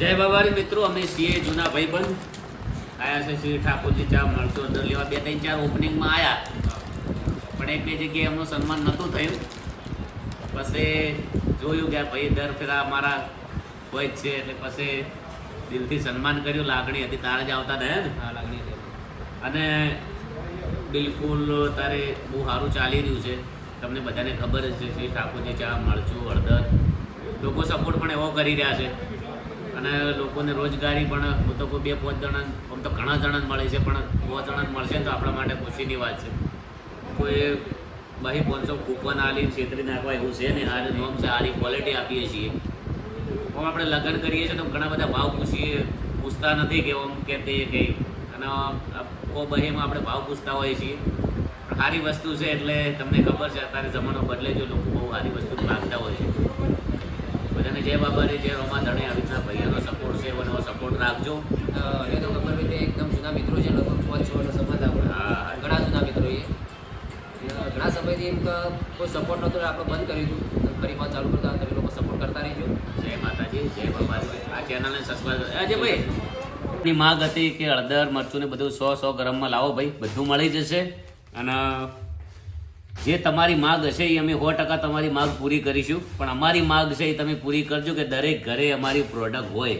જય બાબારી મિત્રો અમે છીએ જૂના ભાઈબંધ. આયા છે શ્રી ઠાકોરજી ચા મળતો અંદર લેવા. બે ત્રણ ચાર ઓપનિંગમાં આવ્યા પણ એક બે જગ્યાએ એમનું સન્માન નહોતું થયું. પછી જોયું કે ભાઈ દર ફેરા અમારા હોય જ છે એટલે પછી દિલથી સન્માન કર્યું. લાગણી હતી તારે જ આવતા થયા ને હા લાગણી અને બિલકુલ તારે બહુ સારું ચાલી રહ્યું છે. તમને બધાને ખબર જ છે શ્રી ઠાકોરજી ચા મળજો હળદર. લોકો સપોર્ટ પણ એવો કરી રહ્યા છે. અને લોકોને રોજગારી પણ, હું તો કોઈ બે પાંચ જણા, આમ તો ઘણા જણા મળે છે, પણ પાંચ જણા મળશે ને તો આપણા માટે ખુશીની વાત છે. કોઈ બહી પાંચસો કૂપન આલી છેતરી નાખવા એવું છે ને આ નોમ સારી ક્વોલિટી આપીએ છીએ. આમ આપણે લગ્ન કરીએ છીએ તો ઘણા બધા ભાવ પૂછીએ પૂછતા નથી કે આમ કે તે કે અને કો બહીમાં આપણે ભાવ પૂછતા હોઈએ છીએ. સારી વસ્તુ છે એટલે તમને ખબર છે, અત્યારે જમાનો બદલે જો લોકો બહુ સારી વસ્તુ માગતા હોય છે. બધાને જય બાબાની જય રોમા ધણે આવી રીતના ભાઈઓનો સપોર્ટ છે એવો સપોર્ટ રાખજો. અ, તો ખબર હોય એકદમ જૂના મિત્રો છે લગભગ પાંચ છ વર્ષ સંબંધ આપણે. હા. ઘણા જૂના મિત્રો એ ઘણા સમયથી એમ કોઈ સપોર્ટ નહોતો આપણે બંધ કરી દીધું ફરી પાછું ચાલુ કરતા તમે લોકો સપોર્ટ કરતા રહીજો. જય માતાજી જય બાબાજી આ ચેનલને સબસ્ક્રાઈબ અજય ભાઈ ની માગ હતી કે હળદર મરચું ને બધું સો સો ગરમમાં લાવો ભાઈ. બધું મળી જશે. અને જે તમારી માગ હશે એ અમે સો ટકા તમારી માગ પૂરી કરીશું. પણ અમારી માગ છે એ તમે પૂરી કરજો કે દરેક ઘરે અમારી પ્રોડક્ટ હોય.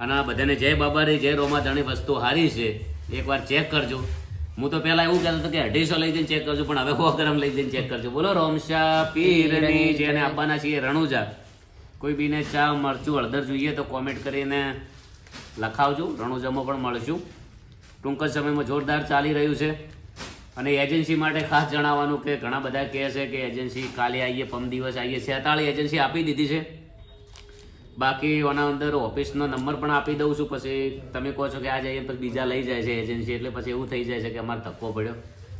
અને આ બધાને જય બાબારી જય રોમા ધણી વસ્તુ સારી છે. એકવાર ચેક કરજો. હું તો પહેલાં એવું કહેતો હતો કે અઢીસો લઈ જઈને ચેક કરજો પણ હવે સો ગ્રામ લઈ જઈને ચેક કરજો. બોલો રોમશા પીરની જેને આપવાના છીએ રણુજા. કોઈ બીને ચા મરચું હળદર જોઈએ તો કોમેન્ટ કરીને લખાવજો. રણુજામાં પણ મળશું. ટૂંક જ સમયમાં જોરદાર ચાલી રહ્યું છે. અને એજન્સી માટે ખાસ જણાવવાનું કે ઘણા બધા કહે છે કે એજન્સી કાલે આવીએ પમ દિવસ આવીએ છેતાળી એજન્સી આપી દીધી છે. બાકી એના અંદર ઓફિસનો નંબર પણ આપી દઉં છું. પછી તમે કહો છો કે આ જઈએ પછી બીજા લઈ જાય છે એજન્સી એટલે પછી એવું થઈ જાય છે કે અમારે ધક્કો પડ્યો.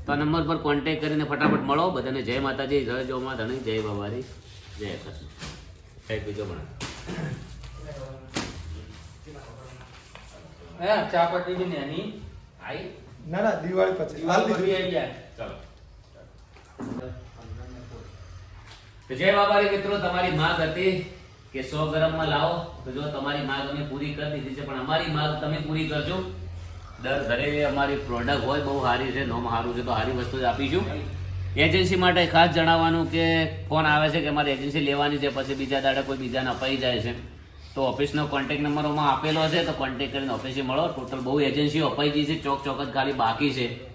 તો આ નંબર પર કોન્ટેક કરીને ફટાફટ મળો. બધાને જય માતાજી જય જોમા ધણી જય બાબારી જય કૃષ્ણ કંઈક બીજો પણ હે ચા પટી નાની આઈ. ના ના દિવાળી પછી. હાલ દીધું આવી જાય. ચાલો. જય બાબારી મિત્રો તમારી માંગ હતી કે સો ગ્રામમાં લાવો. તો જો તમારી માંગ અમે પૂરી કરી દીધી છે પણ અમારી માંગ તમે પૂરી કરજો. દર ઘરે અમારી પ્રોડક્ટ હોય બહુ સારી છે નોમ સારું છે તો સારી વસ્તુ જ આપીશું. એજન્સી માટે ખાસ જણાવવાનું કે ફોન આવે છે કે અમારે એજન્સી લેવાની છે પછી બીજા દાડા કોઈ બીજાને અપાઈ જાય છે. તો ઓફિસનો કોન્ટેક નંબરોમાં આપેલો છે, તો કોન્ટેક કરીને ઓફિસે મળો. ટોટલ બહુ એજન્સીઓ અપાઈ ગઈ છે, ચોક ચોક જ ખાલી બાકી છે.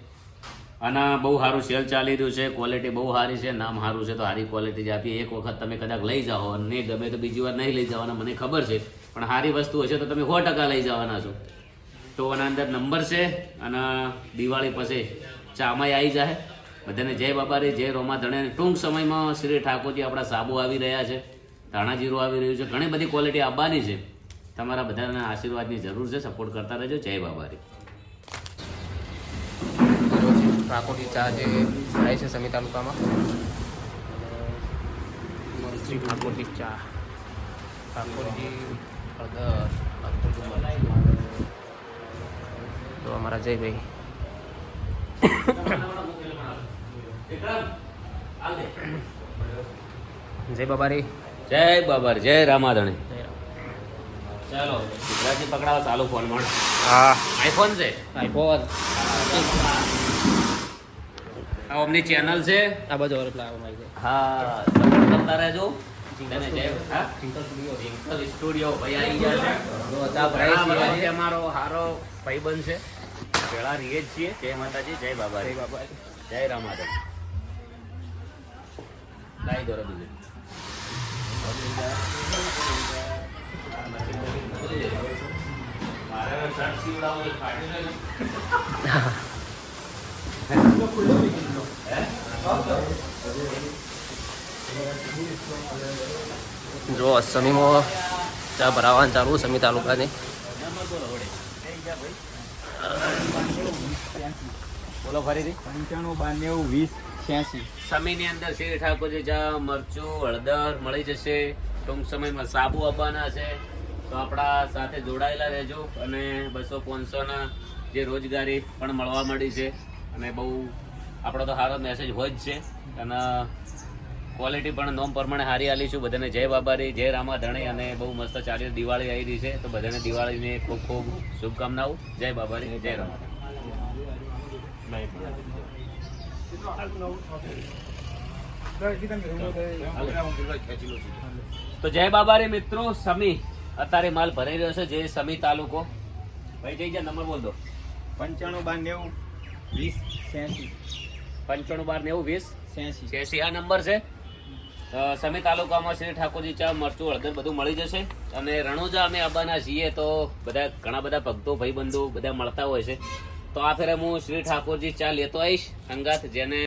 અને બહુ સારું સેલ ચાલી રહ્યું છે ક્વોલિટી બહુ સારી છે, નામ સારું છે, તો સારી ક્વોલિટી જ આપીએ. એક વખત તમે કદાચ લઈ જાઓ, અને ગમે તો બીજી વાર નહીં લઈ જવાના, મને ખબર છે. પણ સારી વસ્તુ હશે તો તમે સો ટકા લઈ જવાના છો. તો આના અંદર નંબર છે, અને દિવાળી પછી ચામાઈ આવી જાય. બધાને જય બાબારી જય રોમા ધણે. ટૂંક સમયમાં શ્રી ઠાકોરજી આપણા સાબુ આવી રહ્યા છે. ધાણા જીરું આવી રહ્યું છે. ઘણી બધી ક્વોલિટી આવવાની છે. તમારા બધાના આશીર્વાદની જરૂર છે. સપોર્ટ કરતા રહેજો. જય બાબારી. ઠાકોરજી ચા જે થાય છે સમી તાલુકામાં? શ્રી ઠાકોરજી ચા. ઠાકોરજી તો અમારા જયભાઈ. જય બાબારી. જય બાબર જય રામાધણી. ચાલો ગુજરાતી પકડાવો ચાલુ ફોનમાં હા. આઈફોન છે? આઈફોન આ અમની ચેનલ છે? આ બધો ઓર પેલા મારી હા કરતા રહેજો. અને જય હા? સ્ટુડિયો ભાઈ આવી ગયા છે. અમારો હારો ભાઈબંધ છે. પેલા રહીએ જ છીએ. જય માતાજી જય બાબા જય બાબા જય રામાધણ. લાઈ દોરો બીજું મારે શર્ટ સીવડાવવું છે, ફાટી જાય ને. જો સમીમાં ચા ભરાવાનું ચાલુ સમી તાલુકાની. બોલો ફરીથી. પંચાણું બાનેવું વીસ. છ્યાસી સમીની અંદર શ્રી ઠાકોરજી ચા મરચું હળદર મળી જશે. ટૂંક સમયમાં સાબુ આવવાના છે. તો આપણા સાથે જોડાયેલા રહેજો અને બસો પાંચસોના જે રોજગારી પણ મળવા મળી છે. અને બહુ આપણો તો સારો મેસેજ હોય જ છે. અને ક્વોલિટી પણ નોમ પ્રમાણે હારી આલી છું. બધાને જય બાબારી જય રામા ધણી અને બહુ મસ્ત ચાલી દિવાળી આવી રહી છે. તો બધાને દિવાળીની ખૂબ ખૂબ શુભકામનાઓ. જય બાબારી જય રામા તો જય બાબારી મિત્રો સમી અત્યારે માલ ભરાઈ રહ્યો છે જે સમી તાલુકો. ભાઈ જઈ જા નંબર બોલ દો. પંચાણું બાર નેવું વીસ છ્યાસી. પંચાણું બાર નેવું વીસ? છ્યાસી. છ્યાસી આ નંબર છે. સમી તાલુકામાં શ્રી ઠાકોરજી ચા મરચું હળદર બધું મળી જશે. અને રણોજા અમે આવવાના છીએ તો બધા ઘણા બધા ભક્તો ભાઈબંધો બધા મળતા હોય છે. તો આ ફેરે હું શ્રી ઠાકોરજી ચા લેતો આવીશ. સંગાથ જેને